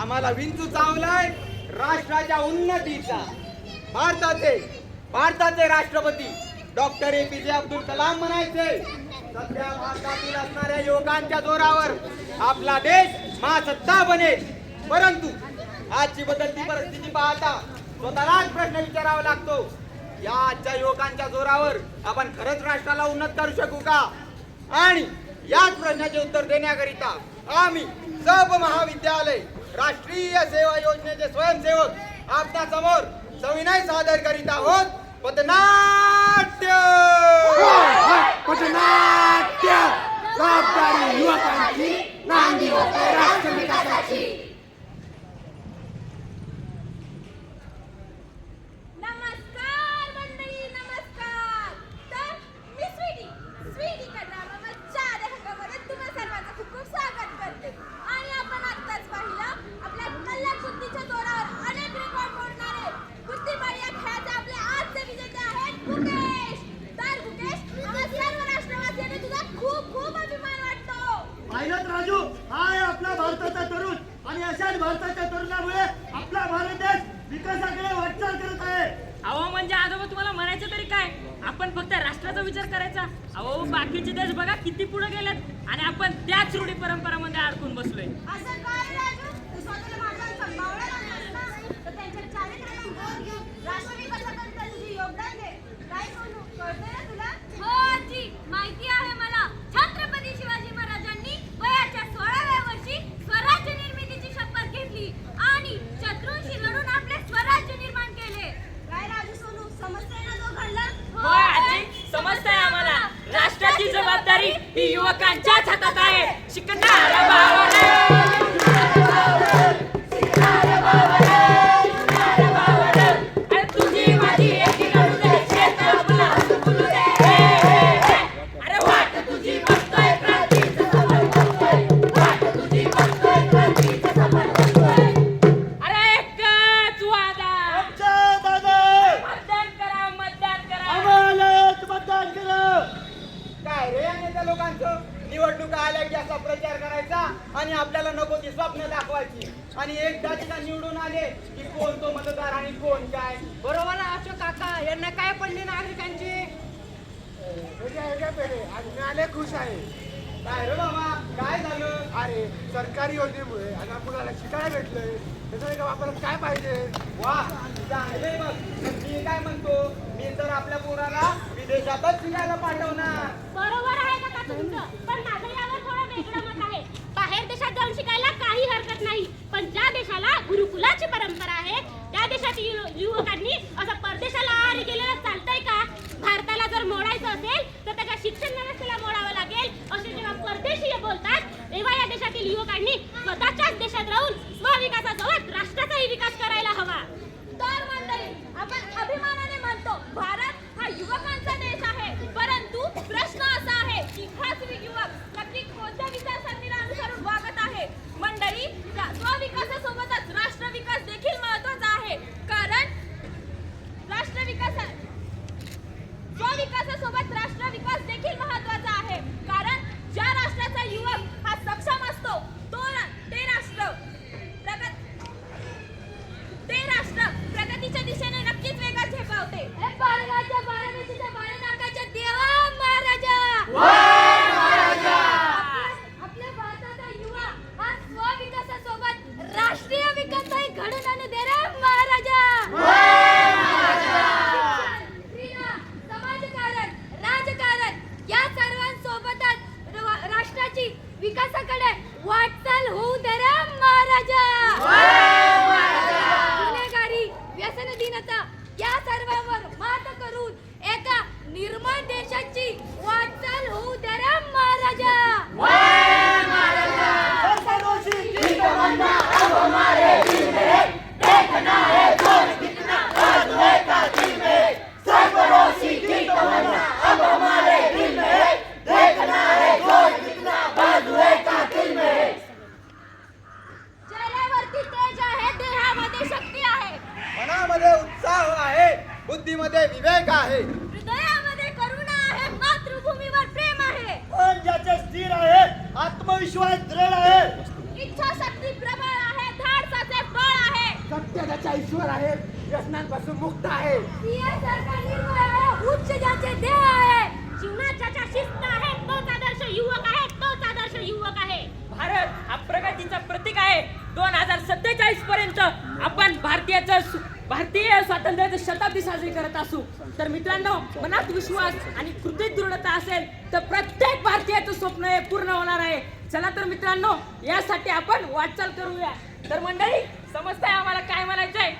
आम्हाला विंचू चावलाय राष्ट्राच्या उन्नतीचा. भारताचे भारताचे राष्ट्रपती डॉक्टर ए पी जे अब्दुल कलाम म्हणायचे सध्या भारतातील असणाऱ्या युवकांच्या जोरावर आपला देश महासत्ता बनेल. परंतु आजची बदलती परिस्थिती पाहता स्वतःलाच प्रश्न विचारावा लागतो या आजच्या युवकांच्या जोरावर आपण खरंच राष्ट्राला उन्नत करू शकू का? आणि याच प्रश्नाचे उत्तर देण्याकरिता आम्ही सब महाविद्यालय राष्ट्रीय सेवा योजनेचे स्वयंसेवक आपल्यासमोर सविनय सादर करीत आहोत. पथनाट्य! पथनाट्य! जबाबदारी युवकांची नांदी होते. अशाच भारताच्या तरुणामुळे आपला भारत देश विकासाकडे वाटचाल करत आहे. अहो म्हणजे आजोबा तुम्हाला म्हणायचं तरी काय? आपण फक्त राष्ट्राचा विचार करायचा. अहो बाकीचे देश बघा किती पुढे गेलेत. आणि आपण त्याच रूढी परंपरामध्ये अडकून बसलोय. असं काय राजू? तू स्वतःला माझा सांभाळला नाहीस ना तर त्यांच्या चारित्र्याला बोध घेऊन राष्ट्र विकासाकरता तुझे योगदान दे काय म्हणू कळतंय ना तुला हो आजी माहिती आहे मला छत्रपती शिवाजी महाराजांनी वयाच्या सोळाव्या वर्षी स्वराज्य निर्मितीची शपथ घेतली आणि शत्रूंशी लढून आपले स्वराज्य निर्माण केले काय राजू सोनू समजतंय ना तो घडला होय आजी समजतंय आम्हाला राष्ट्राची जबाबदारी ही युवकांच्याच हातात आहे. शिकणाऱ्या भावाला लोकांचं निवडणुका आल्या की असा प्रचार करायचा आणि आपल्याला नको ती स्वप्न दाखवायची. आणि एकदा तिला निवडून आले की कोण तो मतदार आणि कोण काय? बरोबर आहे अशोक काका यांना काय पडली नागरिकांची? आले खुश आहे. काय रे बाबा काय झालं? अरे सरकारी योजनेमुळे आता मुलाला शिकायला भेटलंय त्याच्यामुळे का आपल्याला काय पाहिजे? वा चांगले बघ. मी काय म्हणतो मी तर आपल्या पोराला विदेशातच शिकायला पाठवणार. बरोबर आहे का तुमचं पण माझं यावर थोडं वेगळं मत आहे. बाहेर देशात जाऊन शिकायला काही हरकत नाही. पण ज्या देशाला गुरुकुलाची परंपरा आहे त्या देशातील युवकांनी असं परदेशाला आरी गेलेलं चालतंय का? भारताला जर मोडायचं असेल तर त्याच्या शिक्षण व्यवस्थेला मोडावं लागेल. असे जेव्हा परदेशीय बोलतात तेव्हा या देशातील युवकांनी स्वतःच्याच देशात राहून स्वविकासासोबत राष्ट्राचाही विकास करायला हवा. तर मंडळी आपण अभिमानाने म्हणतो भारत हा युवकांचा देश आहे परंतु प्रश्न असा आहे की हाच युवक नक्की कोणत्या विचारसरणीला अनुसरून वागत आहे मंडळी त्या स्वविकासासोबतच राष्ट्र विकास देखील महत्त्वाचा आहे कारण राष्ट्र विकास स्वविकासासोबत राष्ट्र विकास देखील महत्त्वाचा आहे कारण ज्या राष्ट्राचा युवक हा सक्षम असतो तो रा- ते राष्ट्र प्रगत ते राष्ट्र प्रगतीच्या दिशेने नक्कीच वेगात झेपावते बाळराजा बाळामेसीच्या बाळनाकाच्या देवा महाराजा आपल्या- आपल्या भारताचा युवा हा स्वविकासासोबत राष्ट्रीय विकासही घडून आणू दे रे महाराजा शिक्षण, क्रीडा, समाजकारण राजकारण या सर्वांसोबतच र- राष्ट्राची विकासाकडे वाटचाल होऊ दे महाराजा! बुद्धीमध्ये विवेक आहे. हृदयामध्ये करुणा आहे मातृभूमीवर प्रेम आहे. मन ज्याचे स्थिर आहे आत्मविश्वास दृढ आहे. इच्छा शक्ती प्रबळ आहे धाडसाचे बळ आहे. सत्य त्याचा ईश्वर आहे व्यसनांपासून मुक्त आहे. उच्च ज्याचे देह आहे. जीवनात शिस्त आहे तोच आदर्श युवक आहे तोच आदर्श युवक आहे. भारत हा प्रगतीचा प्रतीक आहे. दोन हजार सत्तेचाळीस पर्यंत आपण भारतीयाचं भारतीय स्वातंत्र्याची शताब्दी साजरी करत असू. तर मित्रांनो मनात विश्वास आणि कृतीत दृढता असेल तर प्रत्येक भारतीयाचं स्वप्न हे पूर्ण होणार आहे. चला तर मित्रांनो यासाठी आपण वाटचाल करूया. तर मंडळी समजताय आम्हाला काय म्हणायचंय?